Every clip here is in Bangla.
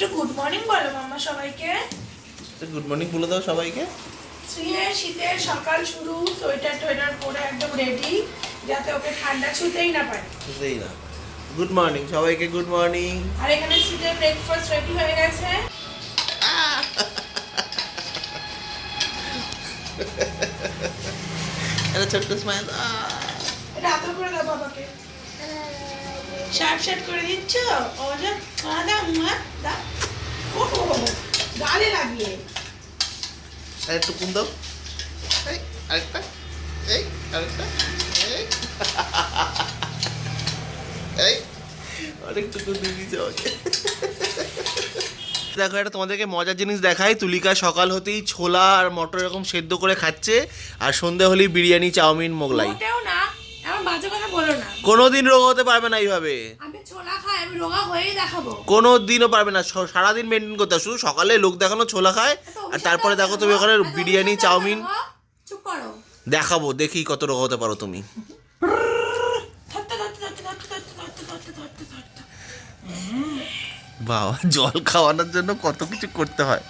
একটু গুড মর্নিং বলো মাম্মা সবাইকে। গুড মর্নিং বলে দাও সবাইকে। শ্রীয়ের শীতের সকাল শুরু সোয়েটার টোয়েটার পরে একদম রেডি যাতে ওকে ঠান্ডা ছুতেই না পারে। বুঝতেই না। গুড মর্নিং সবাইকে গুড মর্নিং আর এখানে শীতের ব্রেকফাস্ট রেডি হয়ে গেছে। একটা ছোট্ট স্মাইল এটা আদর করে দাও বাবাকে। শার্ট শার্ট করে দিচ্ছ? ও যা মা দাও মা। দাও। গালে লাগিয়ে। আরেকটু কুন দাও। এই আরেকটা। এই আরেকটা। এই। এই। আমাকে। দেখো এটা তোমাদেরকে মজার জিনিস দেখাই। তুলিকা সকাল হতেই ছোলা আর মটর এরকম সেদ্ধ করে খাচ্ছে। আর সন্ধে হলেই বিরিয়ানি চাউমিন মোগলাই। না। বাজে কথা বলো না। কোনোদিন রোগ হতে পারবে না এইভাবে। আমি ছোলা খাই আমি রোগা হয়েই দেখাবো। কোনো দিনও পারবে না। সারাদিন মেনটেন করতে হয়। শুধু সকালে লোক দেখানো ছোলা খায় আর তারপরে দেখো তুমি ওখানে বিরিয়ানি চাউমিন। চুপ করো। দেখাবো দেখি কত রোগ হতে পারো তুমি। ধরতে ধরতে ধরতে ধরতে ধরতে ধরতে ধরতে ধরতে ধরতে বাবা জল খাওয়ানোর জন্য কত কিছু করতে হয়।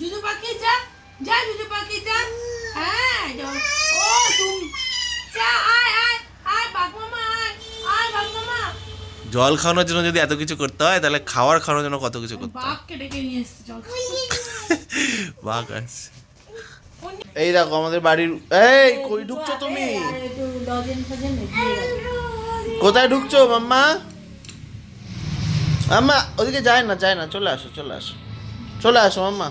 জুজু পাখি যা। যা জুজু পাখি যা হ্যাঁ যাও। ও তুম যা আয় আয় আয় বাঘ মামা আয় আয় বাঘ মামা জল খাওয়ানোর জন্য যদি এত কিছু করতে হয় তাহলে খাওয়ার খাওয়ানোর জন্য কত কিছু করতে হয়? বাঘ আছে এই দেখো আমাদের বাড়ির এই কই ঢুকছো তুমি। কোথায় ঢুকছো মাম্মা? মাম্মা ওদিকে যায় না যায় না চলে আসো চলে আসো। চলে আসো মাম্মা।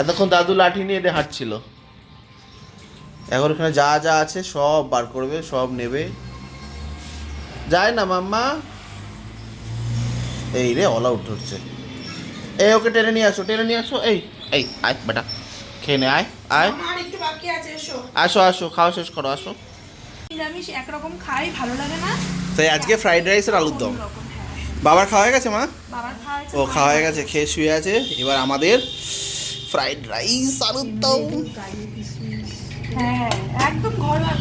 এতক্ষণ দাদু লাঠি নিয়ে হাঁটছিল। এখন ওখানে যা যা আছে সব বার করবে সব নেবে। যায় না মাম্মা। এই রে অল আউট হচ্ছে এই ওকে টেনে নিয়ে আসো টেনে নিয়ে আসো। এই এই আয় বেটা। খেয়ে নে আয় আয়। আসো আসো খাওয়া শেষ করো আসো। নিরামিষ একরকম খাই ভালো লাগে না। তাই আজকে ফ্রাইড রাইস আর আলুর দম। হ্যাঁ। বাবার খাওয়া হয়ে গেছে মা? ও খাওয়া হয়ে গেছে খেয়ে শুয়ে আছে। এবার আমাদের ফ্রাইড রাইস আলুর দম। হ্যাঁ একদম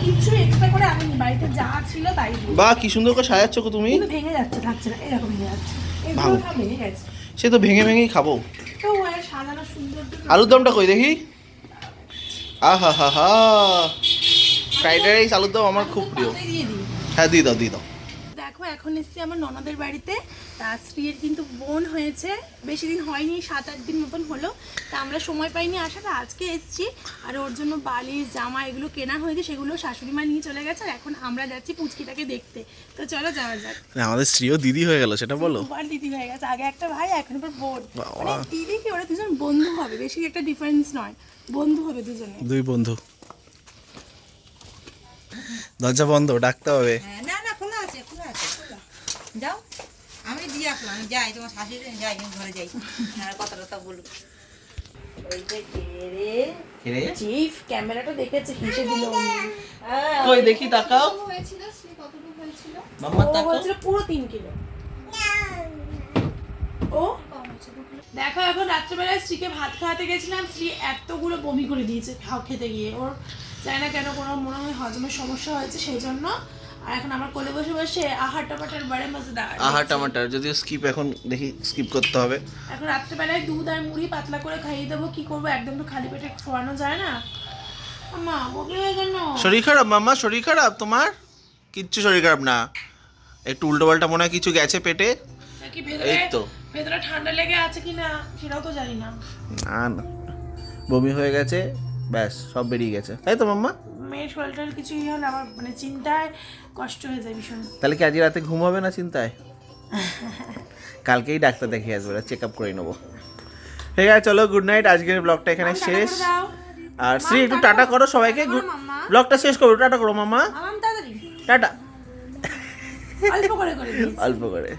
কিচ্ছু এক্সট্রা করে আমি বাড়িতে যা ছিল তাই। বা কি সুন্দর করে সাজাচ্ছ তুমি। কিন্তু ভেঙে যাচ্ছে থাকছে না এরকম ভেঙে যাচ্ছে। ভাঙো। ভেঙে গেছে। সে তো ভেঙে ভেঙেই খাব। তো সাজানো সুন্দর আলুর দমটা কই দেখি? আহা হা হা ফ্রাইড রাইস আলুর দম আমার খুব প্রিয়। হ্যাঁ দিয়ে দাও দিয়ে দাও। দেখো এখন এসছি আমার ননদের বাড়িতে। তা স্ত্রীর কিন্তু বোন হয়েছে। বেশি দিন হয়নি সাত আট দিন মতন হলো। তা আমরা সময় পাইনি আসাটা আজকে এসছি। আর ওর জন্য বালি জামা এগুলো কেনা হয়েছে সেগুলো শাশুড়ি মা নিয়ে চলে গেছে। আর এখন আমরা যাচ্ছি পুচকিটাকে দেখতে। তো চলো যাওয়া যাক। আমাদের স্ত্রীও দিদি হয়ে গেল সেটা বলো। দুবার দিদি হয়ে গেছে। আগে একটা ভাই এখন বোন। মানে দিদি কি ওরা দুজন বন্ধু হবে। বেশি একটা ডিফারেন্স নয়। বন্ধু হবে দুজনে। দুই বন্ধু। দরজা বন্ধ ডাকতে হবে। হ্যাঁ, না না খোলা আছে খোলা আছে খোলা। যাও। আমি দিয়ে আসলাম আমি যাই তোমার শাশুড়ি যাই আমি ঘরে যাই। হ্যাঁ কথা টথা বলব চিফ ক্যামেরাটা দেখেছে হেসে দিল কই দেখি তাকাও। হয়েছিল কতটুকু হয়েছিল? মাম্মা তাকাও। হয়েছিল পুরো তিন কিলো। ও? দেখো এখন রাত্রেবেলায় স্ত্রীকে ভাত খাওয়াতে গেছিলাম স্ত্রী এতগুলো বমি করে দিয়েছে খাও খেতে গিয়ে। ওর জানি না কেন কোনো মনে হয় হজমের সমস্যা হয়েছে সেই জন্য আর এখন আমার কোলে বসে বসে আহার টাপাটার বারে মাঝে দাঁড়ায় আহা টমাটার যদিও স্কিপ এখন দেখি স্কিপ করতে হবে। এখন রাত্রেবেলায় দুধ আর মুড়ি পাতলা করে খাইয়ে দেবো কি করব? একদম তো খালি পেটে শোয়ানো যায় না। মা বমি হয়ে কেন শরীর খারাপ মাম্মা শরীর খারাপ? তোমার? কিচ্ছু শরীর খারাপ না। একটু উল্টো পাল্টা মনে হয় কিছু গেছে পেটে। এই তো। ভেতরে ঠান্ডা লেগে আছে কিনা সেটাও তো জানি না না না। বমি হয়ে গেছে ব্যাস সব বেরিয়ে গেছে। তাই তো মাম্মা? মেয়ের শরীরটার কিছু ইয়ে হলে আমার মানে চিন্তায় কষ্ট হয়ে যায় ভীষণ। তাহলে কি আজ রাতে ঘুম হবে না চিন্তায়? কালকেই ডাক্তার দেখিয়ে আসবে চেক আপ করে নেব। ঠিক আছে চলো গুড নাইট আজকের ব্লগটা এখানে শেষ। আর শ্রী একটু টাটা করো। সবাইকে। ব্লগটা শেষ করো টাটা করো মামা। টাটা। অল্প করে।